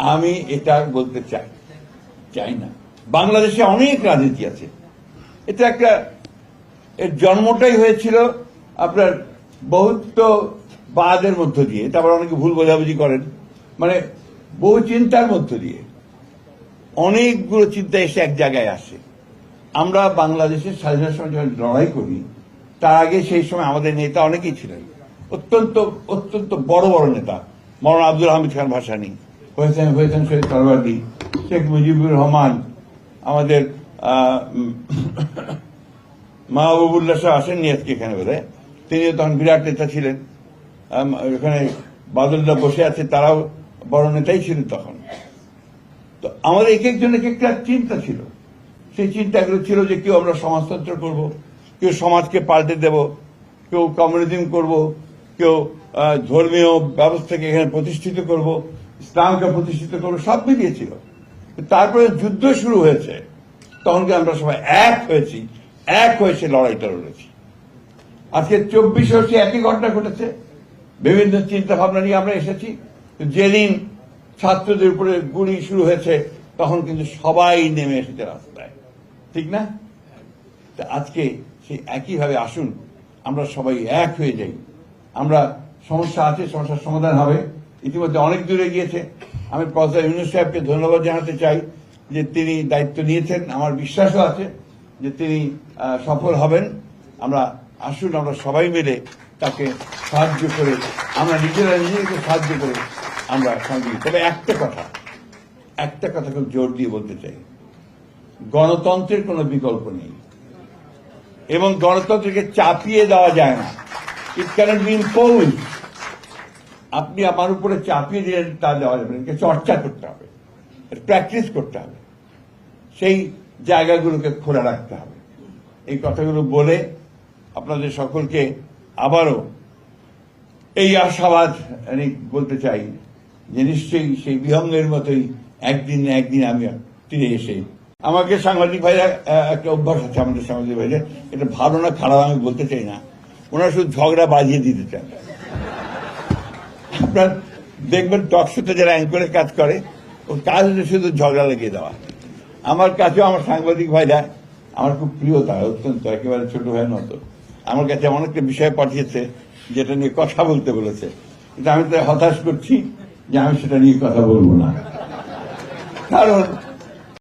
আমি এটা বলতে চাই চাই না। বাংলাদেশে অনেক রাজনীতি আছে। এটা একটা, এর জন্মটাই হয়েছিল আপনার বহুত বাদের মধ্য দিয়ে। তারপর অনেকে ভুল বোঝাবুঝি করেন। মানে বহু চিন্তার মধ্য দিয়ে। অনেকগুলো চিন্তা এসে এক জায়গায় আসে। আমরা বাংলাদেশের স্বাধীনতার সময় যখন লড়াই করি, তার আগে সেই সময় আমাদের নেতা অনেকেই ছিলেন। অত্যন্ত অত্যন্ত বড় বড় নেতা। মৌলানা আব্দুল হামিদ খান ভাসানি। হয়েছেন শহীদ তরবারি শেখ মুজিবুর রহমান, আমাদের মাহবুবুল্লাহ শাহ আসেননি আজকে এখানে বোধ তিনি তখন বিরাট নেতা ছিলেন। এখানে বাদুল্লাহ বসে আছে, তারাও বড় নেতাই ছিলেন তখন। তো আমাদের এক একজনের এক একটা চিন্তা ছিল। সেই চিন্তাগুলো ছিল যে কেউ আমরা সমাজতন্ত্র করব, কেউ সমাজকে পাল্টে দেব, কেউ কমিউনিজম করব কেউ ধর্মীয় ব্যবস্থাকে এখানে প্রতিষ্ঠিত করব, ইসলামকে প্রতিষ্ঠিত করব, সব মিলিয়েছিল তারপরে যুদ্ধ শুরু হয়েছে। তখন কি আমরা সবাই এক হয়েছি। এক হয়েছে লড়াইটা লড়েছি আজকে চব্বিশ বছর একই ঘটনা ঘটেছে। বিভিন্ন চিন্তা ভাবনা নিয়ে আমরা এসেছি। যেদিন ছাত্রদের উপরে গুলি শুরু হয়েছে, তখন কিন্তু সবাই নেমে এসেছে রাস্তায়। ঠিক না? আজকে সেই একইভাবে আসুন, আমরা সবাই এক হয়ে যাই। আমরা সমস্যা আছে, সমস্যার সমাধান হবে। ইতিমধ্যে অনেক দূরে গিয়েছে। আমি প্রফেসর ইউনুস সাহেবকে ধন্যবাদ জানাতে চাই যে তিনি দায়িত্ব নিয়েছেন। আমার বিশ্বাসও আছে যে তিনি সফল হবেন। আমরা আসুন, আমরা সবাই মিলে তাকে সাহায্য করে, আমরা নিজেরা নিজেকে সাহায্য করে আমরা সঙ্গে। তবে একটা কথা একটা কথা খুব জোর দিয়ে বলতে চাই। গণতন্ত্রের কোনো বিকল্প নেই। এবং গণতন্ত্রকে চাপিয়ে দেওয়া যায় না। ইট ক্যানট বি ইম্পোজ আপনি আমার উপরে চাপিয়ে দিলেন, তা দেওয়া যাবে না। চর্চা করতে হবে। প্র্যাকটিস করতে হবে। সেই জায়গাগুলোকে খোলা রাখতে হবে। এই কথাগুলো বলে আপনাদের সকলকে আবারও এই আশাবাদ, আমি বলতে চাই যে নিশ্চয়ই সেই বিহঙ্গের মতোই একদিন না একদিন আমি ফিরে এসে আমাকে সাংবাদিক ভাইরা একটা অভ্যাস আছে আমাদের সাংবাদিক ভাইরা এটা ভালো না খারাপ আমি বলতে চাই না। ওনারা শুধু ঝগড়া বাজিয়ে দিতে চান। আপনার দেখবেন টকশোতে যারা অ্যাঙ্করের কাজ করে ওর কাজ হচ্ছে শুধু ঝগড়া লাগিয়ে দেওয়া। আমার কাছেও আমার সাংবাদিক ভাইরা, আমার খুব প্রিয় তারা, অত্যন্ত, একেবারে ছোট ভাইয়ের মতো। আমার কাছে এমন একটা বিষয় পাঠিয়েছে, যেটা নিয়ে কথা বলতে বলেছে। কিন্তু আমি তো হতাশ করছি যে আমি সেটা নিয়ে কথা বলব না। কারণ